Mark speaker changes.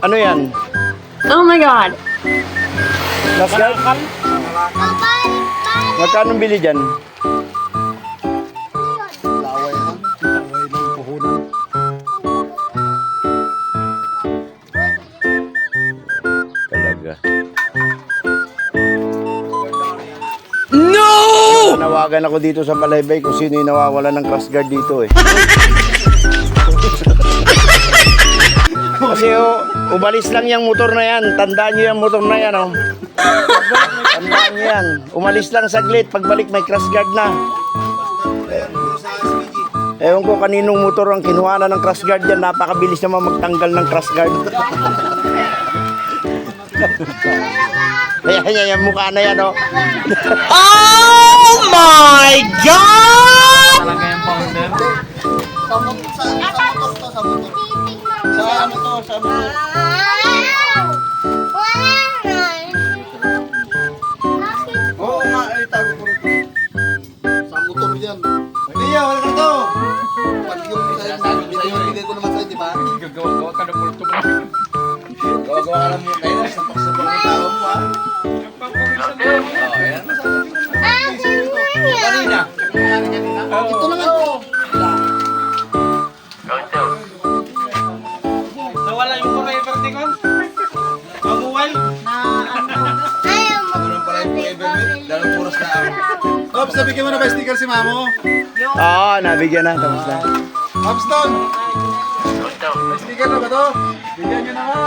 Speaker 1: Ano yan?
Speaker 2: Oh my god.
Speaker 1: Last guard? Magkano bili dyan?
Speaker 3: Laway lang. Laway lang puhunan.
Speaker 1: Talaga. No! Nawagan ako dito sa Malaybay kung sino yung nawawala ng cross guard dito eh. Kasi oh, umalis lang yung motor na yan. Tandaan nyo yung motor na yan oh. Tandaan nyo yan. Umalis lang saglit. Pagbalik may cross guard na. Ewan ko kaninong motor ang kinuha na ng crash guard yan. Napakabilis naman magtanggal ng crash guard. Kaya niya yung mukha na yan, oh.
Speaker 2: Oh my god!
Speaker 4: Talaga yung founder.
Speaker 3: Sa motor, sa, motor to, sa motor. Sa ano to, sa motor. Oo nga, ay tago ko rito. Sa motor yan. Yan, wala ka to. Pag yung sa'yo, binibigay ko naman sa'yo, di ba?
Speaker 4: Gagawa-gawa ka ng multo mo.
Speaker 3: Gawa-gawa ka lang mo kayo, sapak-sapak ang tao mo, ha? Oo, yan. Kanina. Ito na
Speaker 4: Nawala yung forever ni Kon. Mamuwal.
Speaker 3: Ganun pala yung forever milk. Dalawang oras na ako. Ops, nabigyan mo na ba yung sticker si Mamo?
Speaker 1: Oo, nabigyan na. Tapos na.
Speaker 3: Ops, Don! May sticker na ba to? Bigyan nyo naman.